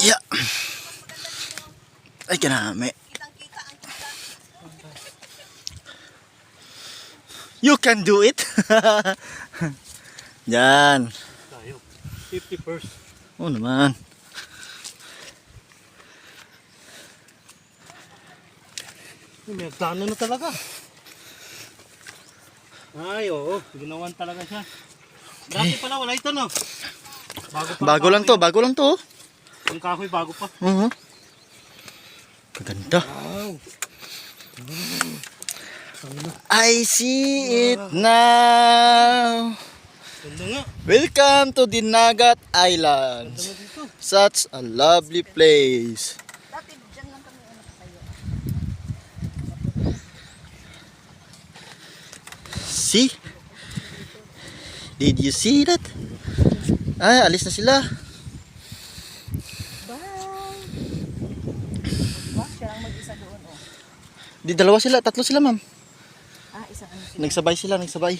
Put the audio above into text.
Yeah. Ay, kanami. You can do it. Yan. Tayo. 50 first. Oo naman. May plano na talaga. Ay, oo. Ginawan talaga siya. Dati pala wala ito, no? Bago, pa Bago lang to, bago lang to. Yung kahoy bago pa. Uh Kaganda. Wow. I see it now. Welcome to Dinagat Islands. Such a lovely place. Ano. See? Did you see that? Ay, alis na sila. Bye! Ba, siya lang mag-isa doon oh. Di dalawa sila, tatlo sila ma'am. Ah, isa ano sila. Nagsabay sila, nagsabay.